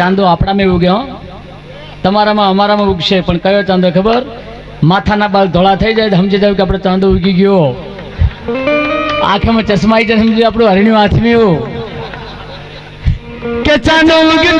ચાંદો આપણામાં ઉગ્યો તમારામાં, અમારામાં ઉગશે, પણ કયો ચાંદો ખબર? માથાના બાલ ધોળા થઈ જાય સમજી જાય કે આપણે ચાંદો ઉગી ગયો. આંખમાં ચશ્મા આવી જાય સમજી આપણું હરણ્યું આથમ્યું કે ચાંદો ઉગ્યો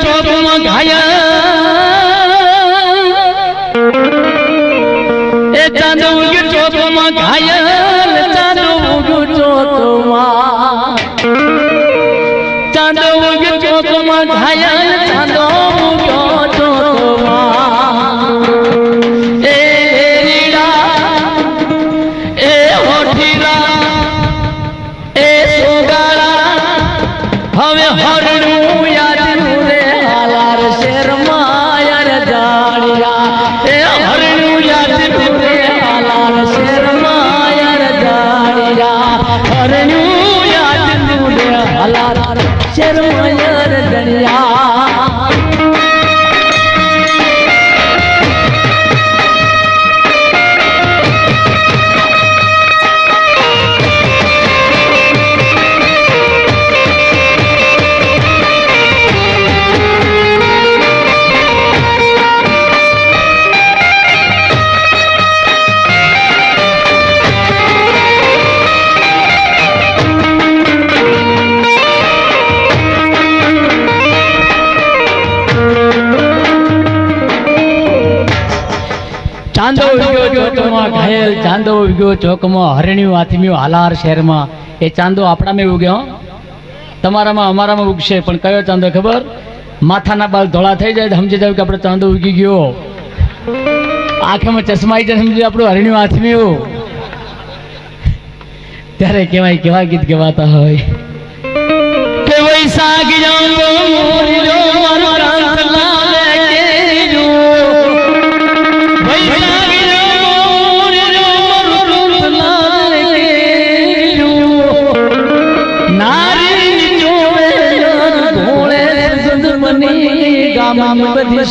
ચોકમાં ઘાયલ ચાંદો ઉગ્યો ચોકમાં હરણ્યું આથમ્યું હાલાર શહેરમાં. એ ચાંદો આપણામાં ઉગ્યો તમારામાં અમારામાં ઉગશે પણ કયો ચાંદો ખબર? માથાના બાલ ધોળા થઈ જાય સમજી જાવ કે આપણે ચાંદો ઉગી ગયો. આંખમાં ચશ્મા આવી જાય સમજી આપણું હરણ્યું આથમ્યું ત્યારે કેવાય કેવા ગીત ગવાતા હોય. કે વૈશાખ જાંબો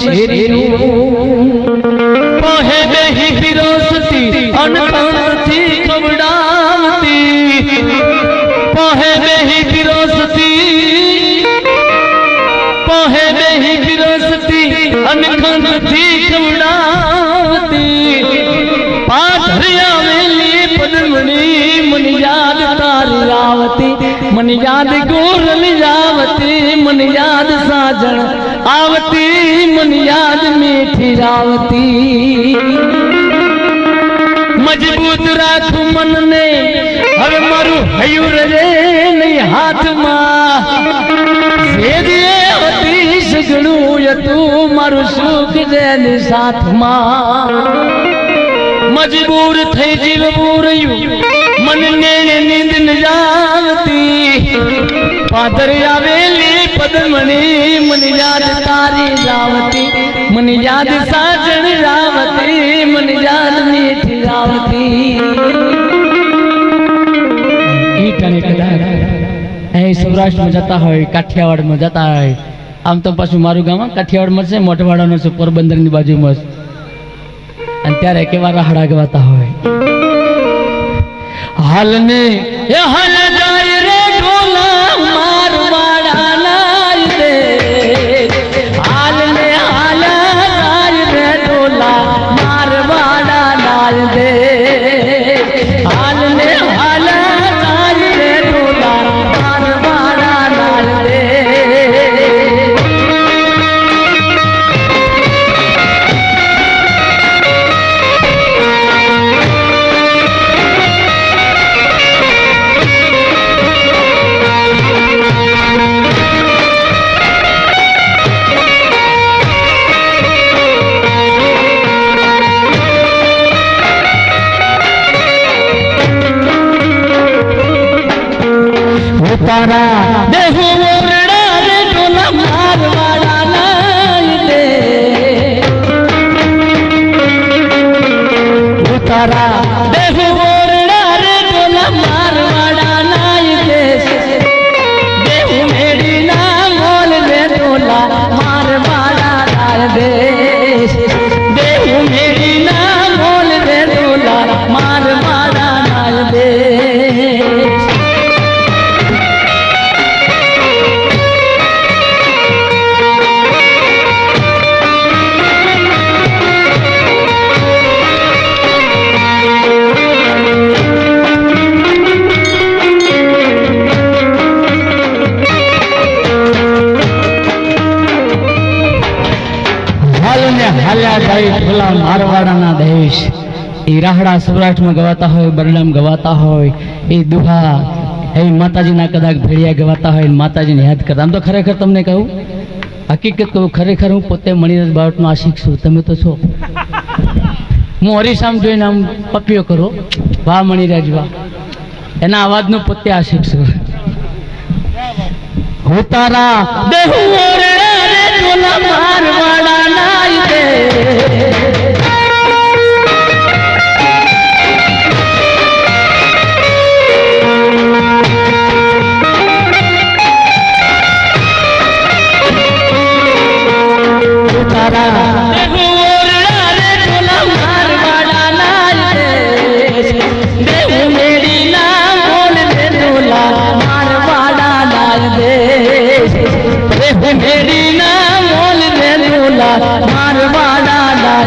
શેરીઓ પહે બેહી ફિરોસતી અનખણથી ખવડાવતી પહે બેહી ફિરોસતી પહે બેહી ફિરોસતી અનખણથી ખવડાવતી પાથરિયા વેલી પદમણી મન યાદ તારી આવતી. મન યાદ ગોરલ આવતી મન યાદ સાજણ. આવતી મન યાદ મીઠી આવતી મજબૂત રાખું મનને, હવે મારું હયુર રે નહીં હાથમાં. હતી સગણું મારું સુખ જેની સાથમાં. મજબૂર થઈ જીવવું રહ્યું, મનને નીંદ ન જાવતી પાદર આવેલી પદમણી મન તારી રાવતી મન યાદ રાવતી મન મીઠી રાવતી. એ સૌરાષ્ટ્રમાં જતા હોય, કાઠિયાવાડમાં જતા હોય. આમ તો પાછું મારું ગામ કાઠિયાવાડમાં છે, મોઢવાડાનો છે, પોરબંદરની બાજુમાં છે. અને ત્યારે કેવા રાહડા ગવાતા હોય. હાલ ને એ હાલ તારા. દેહુ ઓરડા રે રાહડા સૌરાષ્ટ્રમાં ગવાતા હોય બરડામ ગવાતા હોય, એ દુહા, એ માતાજીના કદાચ ભેળિયા ગવાતા હોય માતાજીને યાદ કરતા આમ તો ખરેખર તમને કહું, હકીકત કહું, ખરેખર હું પોતે મણિરાજ બાવટનો આશિક છું. તમે તો છો. હું હરીશામ જોઈને આમ પપ્યો કરો. વાહ મણિરાજ, વાહ. એના અવાજનો પોતે આશિક છું. હું તારા મારવાડા નાઈ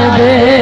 મારવાડા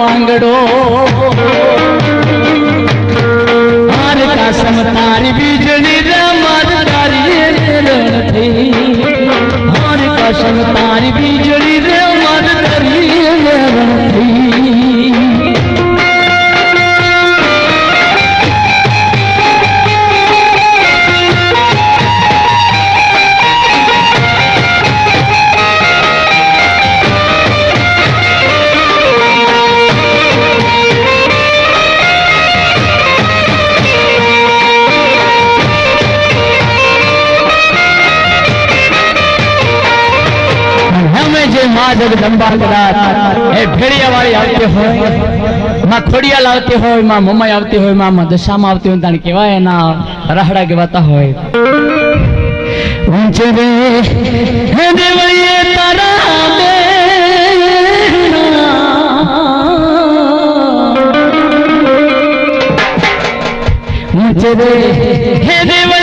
માંગડો. હાર કાસમ તારી બીજળી રે માર તારી રણ થઈ. તારી માં જગદંબા કદાચ એ ભેળિયા વાળી આવતી હોય, માં ખોડિયાલ આવતી હોય, માં મમ્માઈ આવતી હોય, માં દશામાં આવતી હોય, તાણે કેવાય એના રાહડા ગવાતા હોય. ઊંચે રે દેવળીએ તારા બે ઊંચે રે, હે દેવળીએ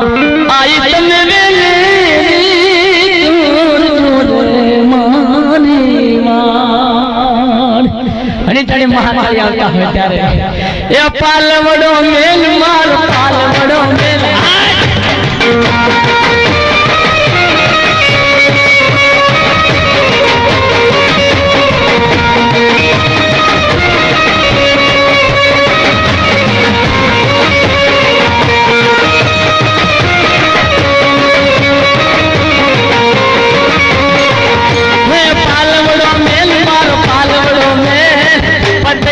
વાર આઈ તને વેલેરી કરજો રે મારી વાર અને તારે મહાકાળી આવતા હોય ત્યારે એ પાલવડો મેલ માર પાલવડો મેલ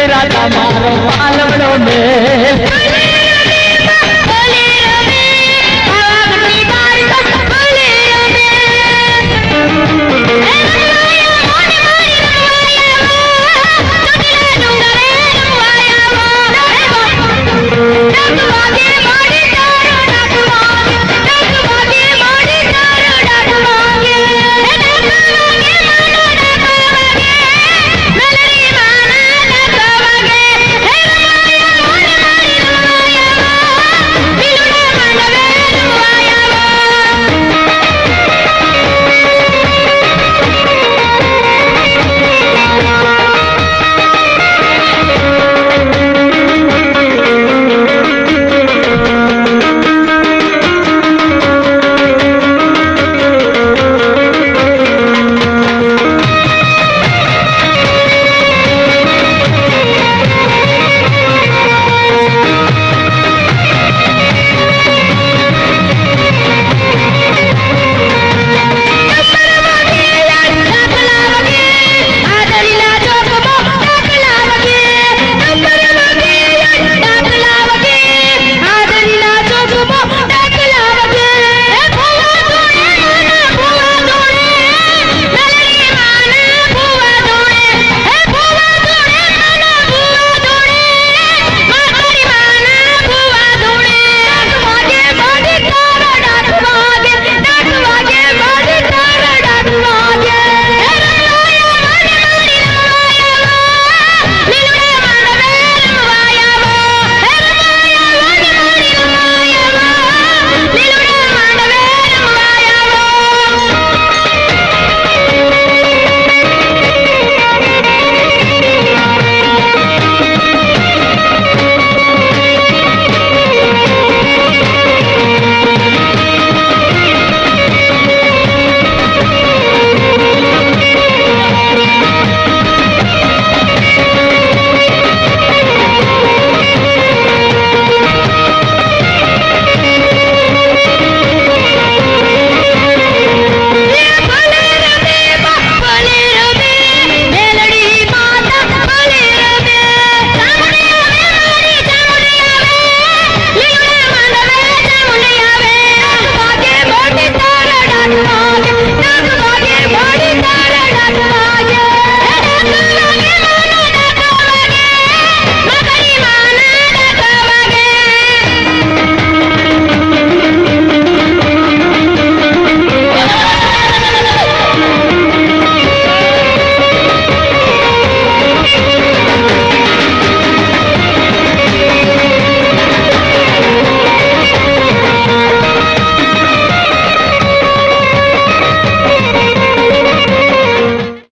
मेरा कमाल वालों ने